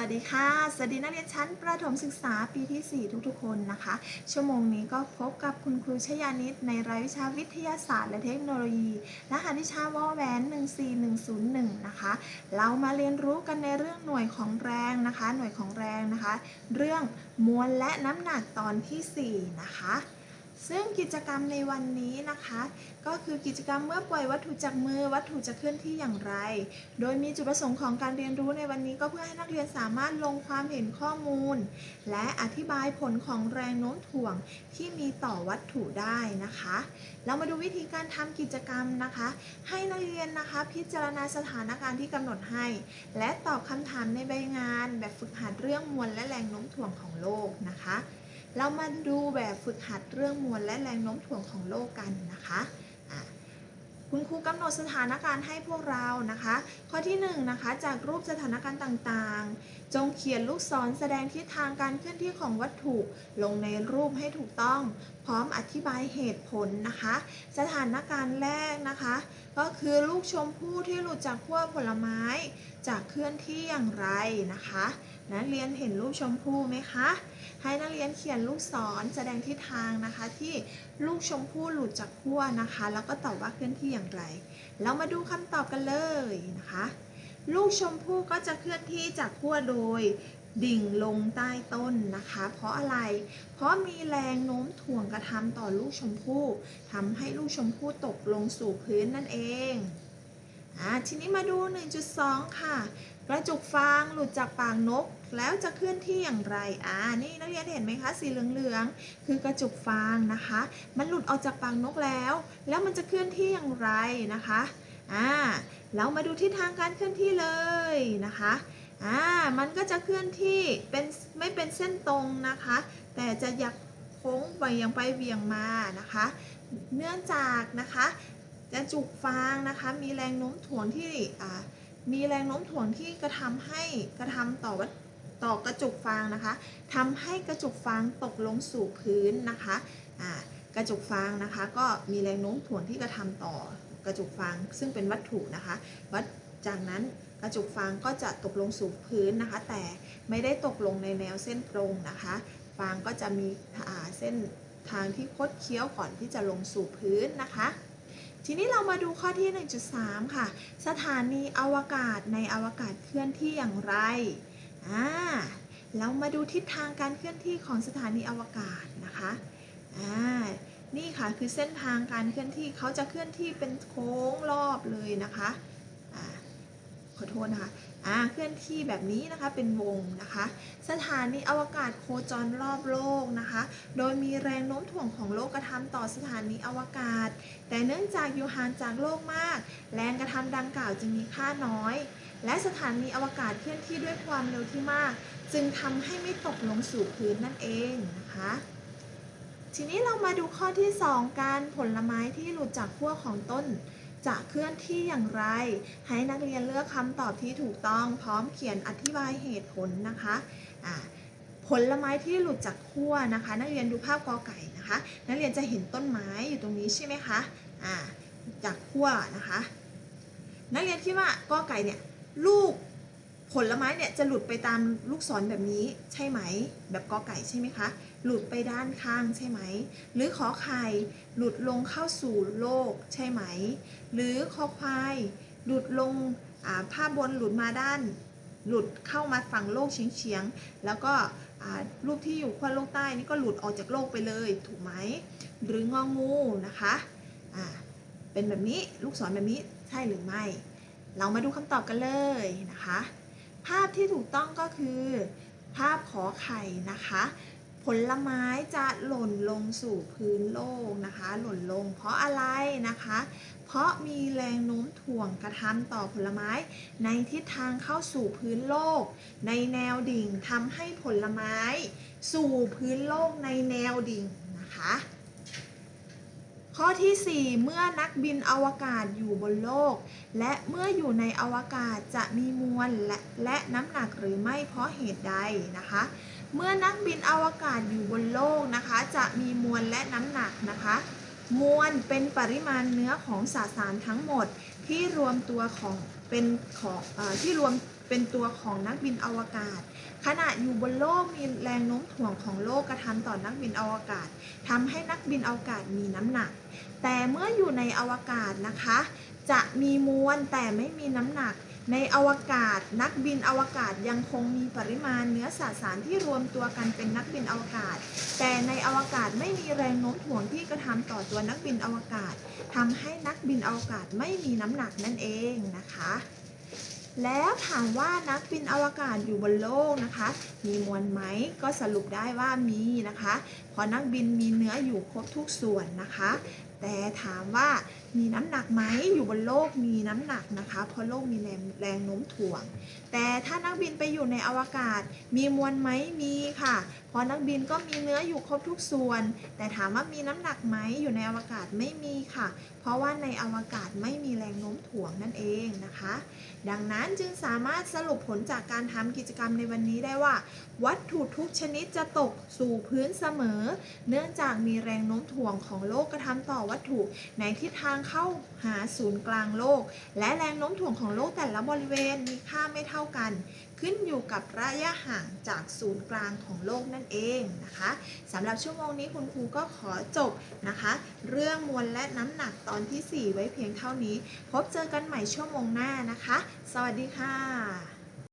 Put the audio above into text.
วัสดีค่ะ สวัสดีนักเรียนชั้นประถมศึกษาปีที่ 4 ทุกๆ คนนะคะ ชั่วโมงนี้ก็พบกับคุณครูชยานิตในรายวิชาวิทยาศาสตร์และเทคโนโลยี รหัสวิชาวอแหวน 14101 นะคะ เรามาเรียนรู้กันในเรื่องหน่วยของแรงนะคะ หน่วยของแรงนะคะ เรื่องมวลและน้ำหนักตอนที่ 4 นะคะ ซึ่งกิจกรรมในวันนี้นะคะ ก็คือกิจกรรมเมื่อปล่อยวัตถุจากมือวัตถุจะเคลื่อนที่อย่างไร โดยมีจุดประสงค์ของการเรียนรู้ในวันนี้ก็เพื่อให้นักเรียนสามารถลงความเห็นข้อมูล และอธิบายผลของแรงโน้มถ่วงที่มีต่อวัตถุได้นะคะ เรามาดูวิธีการทำกิจกรรมนะคะ ให้นักเรียนนะคะ พิจารณาสถานการณ์ที่กำหนดให้ และตอบคำถามในใบงาน แบบฝึกหัดเรื่องมวลและแรงโน้มถ่วงของโลกนะคะ เรามาดูแบบฝึกหัดเรื่องมวลและแรงโน้มถ่วงของโลกกันนะคะคุณครูกำหนดสถานการณ์ให้พวกเรานะคะ ข้อที่1นงนะคะจากรูปสถานการณ์ต่างๆ จงเขียนลูกศรแสดงทิศทางการเคลื่อนที่ของวัตถุลงในรูปให้ถูกต้อง พร้อมอธิบายเหตุผลนะคะ สถานการณ์แรกนะคะ ก็คือลูกชมพู่ที่หลุดจากขั้วผลไม้จากเคลื่อนที่อย่างไรนะคะ นักเรียนเห็นรูปชมพู่ไหมคะ ให้นักเรียนเขียนลูกศรแสดงทิศทางนะคะ ที่ลูกชมพู่หลุดจากขั้วนะคะ แล้วก็ตอบว่าเคลื่อนที่อย่างไร เรามาดูคำตอบกันเลยนะคะ ลูกชมพู่ก็จะเคลื่อนที่จากขั้วโดย ดิ่งลงใต้ต้นนะคะ เพราะอะไร เพราะมีแรงโน้มถ่วงกระทำต่อลูกชมพู่ทำให้ลูกชมพู่ตกลงสู่พื้นนั่นเองอ่าทีนี้มาดู 1.2 ค่ะ กระจุกฟางหลุดจากปากนก แล้วจะเคลื่อนที่อย่างไร อ่า นี่นักเรียนเห็นไหมคะ สีเหลืองๆ คือกระจุกฟางนะคะ มันหลุดออกจากปากนกแล้ว แล้วมันจะเคลื่อนที่อย่างไรนะคะ อ่า เรามาดูทิศทางการเคลื่อนที่เลยนะคะ อ่ามันก็จะเคลื่อนที่เป็นไม่เป็นเส้นตรงนะคะ แต่จะยักโค้งไปยังไปเวียงมานะคะ เนื่องจากนะคะกระจุกฟางนะคะมีแรงโน้มถ่วงที่มีแรงโน้มถ่วงที่กระทำให้กระทำต่อวัตต่อกระจุกฟางนะคะทำให้กระจุกฟางตกลงสู่พื้นนะคะกระจุกฟางนะคะ ก็มีแรงโน้มถ่วงที่กระทำต่อกระจุกฟางซึ่งเป็นวัตถุนะคะวัด จากนั้นกระจุกฟางก็จะตกลงสู่พื้นนะคะ แต่ไม่ได้ตกลงในแนวเส้นตรงนะคะ ฟางก็จะมีเส้นทางที่คดเคี้ยวก่อนที่จะลงสู่พื้นนะคะ ทีนี้เรามาดูข้อที่ 1.3 ค่ะ สถานีอวกาศในอวกาศเคลื่อนที่อย่างไรอ่าเรามาดูทิศทางการเคลื่อนที่ของสถานีอวกาศนะคะอ่านี่ค่ะคือเส้นทางการเคลื่อนที่เขาจะเคลื่อนที่เป็นโค้งรอบเลยนะคะ ขอโทษนะคะอ่าเคลื่อนที่แบบนี้นะคะเป็นวงนะคะ สถานีอวกาศโคจรรอบโลกนะคะ โดยมีแรงโน้มถ่วงของโลกกระทำต่อสถานีอวกาศ แต่เนื่องจากอยู่ห่างจากโลกมาก แรงกระทำดังกล่าวจึงมีค่าน้อย และสถานีอวกาศเคลื่อนที่ด้วยความเร็วที่มาก จึงทำให้ไม่ตกลงสู่พื้นนั่นเองนะคะทีนี้เรามาดูข้อที่ 2 การผลไม้ที่หลุดจากขั้วของต้น จะเคลื่อนที่อย่างไร ให้นักเรียนเลือกคำตอบที่ถูกต้องพร้อมเขียนอธิบายเหตุผลนะคะผลไม้ที่หลุดจากขั้วนะคะ นักเรียนดูภาพกอไก่นะคะ นักเรียนจะเห็นต้นไม้อยู่ตรงนี้ใช่ไหมคะาจากขั้วนะคะ นักเรียนคิดว่ากอไก่เนี่ยลูกผลไม้เนี่ยจะหลุดไปตามลูกศรแบบนี้ใช่ไหม แบบกอไก่ใช่ไหมคะ หลุดไปด้านข้างใช่ไหม หรือขอไข่หลุดลงเข้าสู่โลกใช่ไหม หรือคอควายหลุดลงอ่าภาพบนหลุดมาด้าน หลุดเข้ามาฝั่งโลกเฉียงเฉียงๆแล้วก็รูปที่อยู่ขั้วโลกใต้นี่ก็หลุดออกจากโลกไปเลยถูกไหม หรืององูนะคะอ่าเป็นแบบนี้ลูกศรแบบนี้ใช่หรือไม่ เรามาดูคำตอบกันเลยนะคะ ภาพที่ถูกต้องก็คือ ภาพขอไข่นะคะ ผลไม้จะหล่นลงสู่พื้นโลกนะคะ หล่นลงเพราะอะไรนะคะ เพราะมีแรงโน้มถ่วงกระทำต่อผลไม้ ในทิศทางเข้าสู่พื้นโลก ในแนวดิ่งทำให้ผลไม้ สู่พื้นโลกในแนวดิ่งนะคะข้อที่ 4 เมื่อนักบินอวกาศอยู่บนโลก และเมื่ออยู่ในอวกาศจะมีมวลและและน้ำหนักหรือไม่เพราะเหตุใดนะคะ เมื่อนักบินอวกาศอยู่บนโลกนะคะ จะมีมวลและน้ำหนักนะคะ มวลเป็นปริมาณเนื้อของสสารทั้งหมดที่รวมตัวของเป็นของอที่รวมเป็นตัวของนักบินอวกาศ ขณะอยู่บนโลกมีแรงโน้มถ่วงของโลกกระทำต่อนักบินอวกาศทำให้นักบินอวกาศมีน้ำหนัก แต่เมื่ออยู่ในอวกาศนะคะ จะมีมวลแต่ไม่มีน้ำหนัก ในอวกาศ นักบินอวกาศยังคงมีปริมาณเนื้อสสารที่รวมตัวกันเป็นนักบินอวกาศ แต่ในอวกาศไม่มีแรงโน้มถ่วงที่กระทำต่อตัวนักบินอวกาศทำให้นักบินอวกาศไม่มีน้ำหนักนั่นเองนะคะ แล้วถามว่านักบินอวกาศอยู่บนโลกนะคะ มีมวลไหมก็สรุปได้ว่ามีนะคะ พราะนักบินมีเนื้ออยู่ครบทุกส่วนนะคะ แต่ถามว่ามีน้ำหนักไหมอยู่บนโลกมีน้ำหนักนะคะ เพราะโลกมีแรงแรงโน้มถ่วง แต่ถ้านักบินไปอยู่ในอวกาศ มีมวลไหมมีค่ะเพราะนักบินก็มีเนื้ออยู่ครบทุกส่วน แต่ถามว่ามีน้ำหนักไหมอยู่ในอวกาศไม่มีค่ะ เพราะว่าในอวกาศไม่มีแรงโน้มถ่วงนั่นเองนะคะ ดังนั้นจึงสามารถสรุปผลจากการทำกิจกรรมในวันนี้ได้ว่า วัตถุทุกชนิดจะตกสู่พื้นเสมอเนื่องจากมีแรงโน้มถ่วงของโลกกระทำต่อวัตถุในทิศทางเข้าหาศูนย์กลางโลก และแรงโน้มถ่วงของโลกแต่ละบริเวณมีค่าไม่เท่ากัน ขึ้นอยู่กับระยะห่างจากศูนย์กลางของโลกนั่นเองนะคะสำหรับชั่วโมงนี้คุณครูก็ขอจบนะคะ เรื่องมวลและน้ำหนักตอนทีสี่4 ไว้เพียงเท่านี้ พบเจอกันใหม่ชั่วโมงหน้านะคะ สวัสดีค่ะ